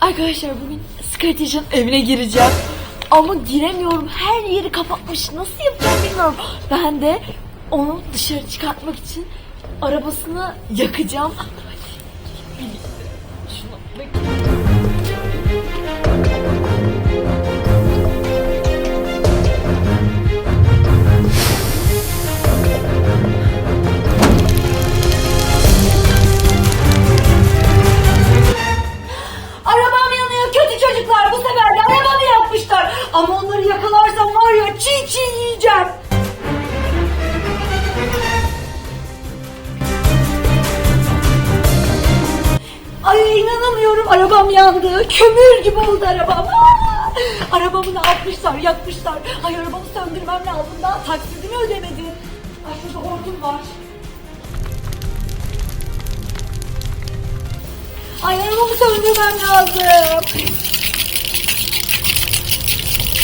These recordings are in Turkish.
Arkadaşlar bugün Sky evine gireceğim. Ama giremiyorum. Her yeri kapatmış. Nasıl yapacağım bilmiyorum. Ben de onu dışarı çıkartmak için arabasını yakacağım. Arabam yandı. Kömür gibi oldu arabam. Arabamı da atmışlar yakmışlar. Ay arabamı söndürmem lazım daha taksidini ödemedim. Ay şurada hortum var. Ay arabamı söndürmem lazım.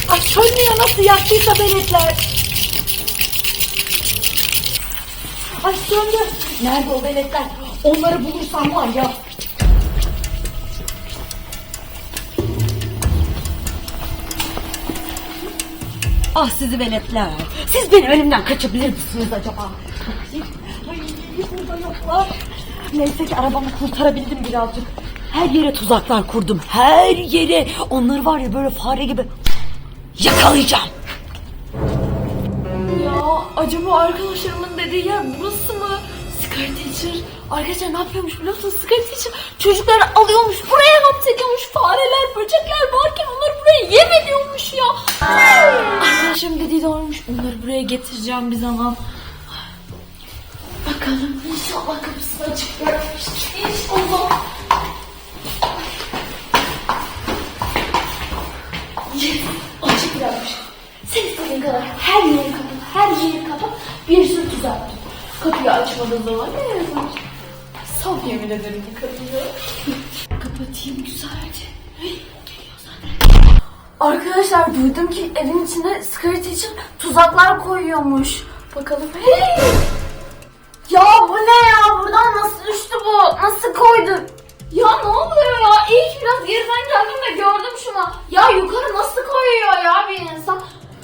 Ay sönmüyor nasıl yaktıysa beletler. Ay söndü. Nerede o beletler? Onları bulursam var ya. Ah sizi veletler. Siz benim elimden kaçabilir misiniz acaba? Ay, burada yoklar. Neyse ki arabamı kurtarabildim birazcık. Her yere tuzaklar kurdum. Her yere. Onları var ya böyle fare gibi yakalayacağım. Ya acaba arkadaşlarımın dediği yer burası mı? Sky Teacher. Arkadaşlar ne yapıyormuş biliyor musunuz? Sky Teacher çocukları alıyormuş. Buraya hapsediyormuş. Fareler, böcekler varken onları buraya yem ediyormuş ya. Arkadaşlarım dediği doğruymuş. Onları buraya getireceğim bir zaman. Bakalım inşallah kapısını açık bırakmıştır. İnşallah. Yes, açık bırakmış. Sen istediğin kadar her yeri kapat, her yeri kapat, bir sürü tuzak. Kapıyı açmadığın zaman ne yazar? Son yemin ederim bu kapıyı. Kapatayım güzelce. Arkadaşlar duydum ki evin içine Scarlet için tuzaklar koyuyormuş. Bakalım. Hey! Ya bu ne ya? Buradan nasıl düştü bu? Nasıl koydun? Ya ne oluyor ya? İyi ki biraz geriden geldim de gördüm şunu. Ya yukarı nasıl koyuyor ya bir insan?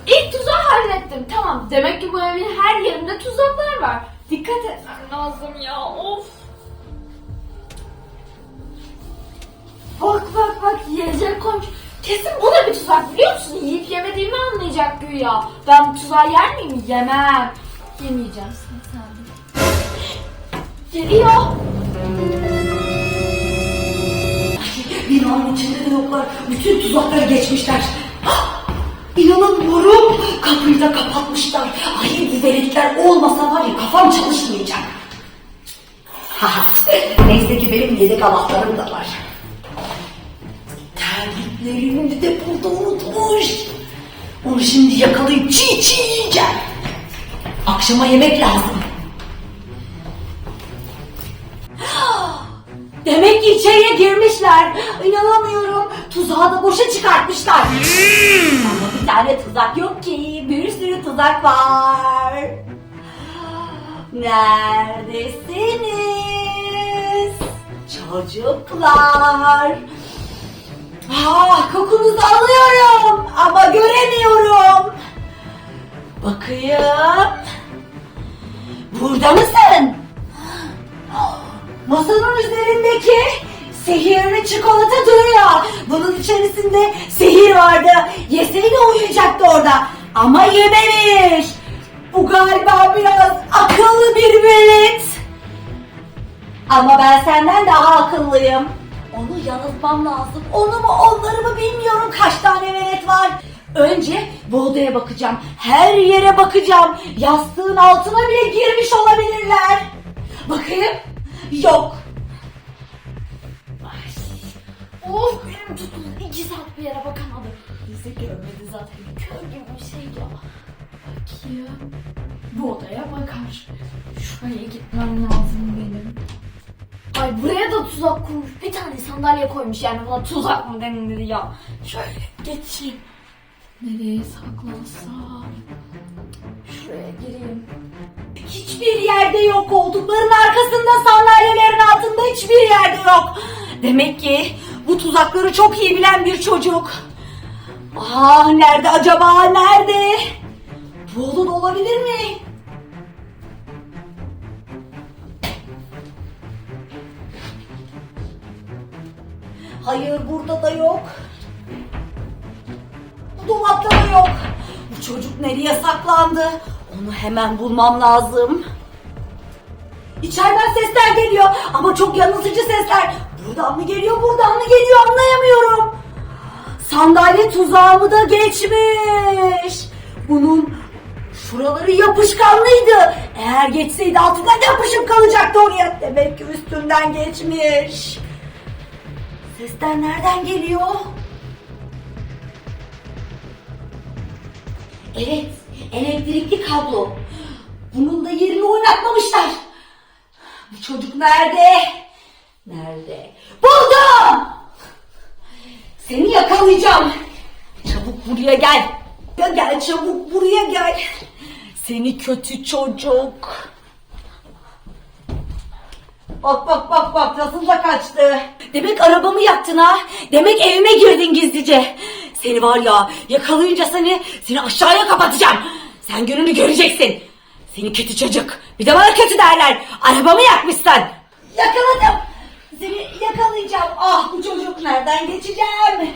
İlk tuzağı hallettim. Tamam. Demek ki bu evin her yerinde tuzaklar var. Dikkat etmem lazım ya. Of. Bak bak bak yiyecek koymuş. Kesin bu da bir tuzak biliyor musun? Yiyip yemediğimi anlayacak güya. Ben bu tuzağı yer miyim? Yemem. Yemeyeceğim seni sen. Geliyor. Binanın içinde de yoklar. Bütün tuzakları geçmişler. Hah! İnanamıyorum. Kapıyı da kapatmışlar. Ay bu veletler olmasa var ya kafam çalışmayacak. Neyse ki benim yedek anahtarım da var. Terliklerimi de burada unutmuş. Onu şimdi yakalayıp çiğ çiğ yiyeceğim. Akşama yemek lazım. Demek ki içeriye girmişler. İnanamıyorum. Tuzağı da boşa çıkartmışlar. Ama bir tane tuzak yok ki. Bir sürü tuzak var. Neredesiniz? Çocuklar. Ah kokunuzu alıyorum ama göremiyorum. Bakayım. Burada mısın? Masanın üzerindeki sihirli çikolata duruyor. Bunun içerisinde sihir vardı. Yeseydi uyuyacaktı orada. Ama yememiş. Bu galiba biraz akıllı bir velet. Ama ben senden daha akıllıyım. Onu yanıltmam lazım. Onu mu onları mı bilmiyorum kaç tane velet var. Önce bu odaya bakacağım. Her yere bakacağım. Yastığın altına bile girmiş olabilirler. Bakayım. Yok. Ay, Of benim tuttum. İki saat bir yere bakamadım. Bizi görmedi zaten. Kör gibi bir şey ya. Bakayım. Bu odaya bakar. Şuraya gitmem lazım benim. Ay buraya da tuzak kurmuş. Bir tane sandalye koymuş yani buna tuzak mı denilir ya. Şöyle geçeyim. Nereye saklansam? Şuraya gireyim. Hiçbir yerde yok oldukların arkasında sandalyelerin altında hiçbir yerde yok. Demek ki Bu tuzakları çok iyi bilen bir çocuk. Ah nerede acaba nerede? Bu odada olabilir mi? Hayır burada da yok. Bu dolapta da yok. Bu çocuk nereye saklandı? Onu hemen bulmam lazım. İçeriden sesler geliyor ama çok yanıltıcı sesler. Buradan mı geliyor, buradan mı geliyor anlayamıyorum. Sandalye tuzağımı da geçmiş. Bunun şuraları yapışkanlıydı. Eğer geçseydi altından yapışıp kalacaktı oraya. Demek ki üstünden geçmiş. Sesler nereden geliyor? Evet, elektrikli kablo. Bunun da yerini oynatmamışlar. Bu çocuk nerede? Nerede? Buldum! Seni yakalayacağım. Çabuk buraya gel. Gel çabuk buraya gel. Seni kötü çocuk. Bak bak bak bak nasıl da kaçtı. Demek arabamı yaktın ha. Demek evime girdin gizlice. Seni var ya yakalayınca seni seni aşağıya kapatacağım. Sen gününü göreceksin. Seni kötü çocuk. Bir de bana kötü derler. Arabamı yakmışsın. Yakaladım. Seni yakalayacağım. Ah bu çocuk nereden geçeceğim?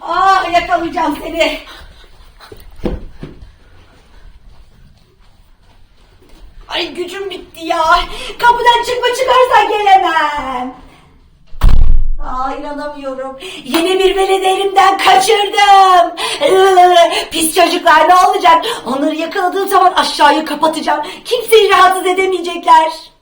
Ah yakalayacağım seni. Ay gücüm bitti ya. Kapıdan çıkma çıkarsan gelemem. Aa inanamıyorum. Yeni bir veledi elimden kaçırdım. Pis çocuklar ne olacak? Onları yakaladığım zaman aşağıyı kapatacağım. Kimseyi rahatsız edemeyecekler.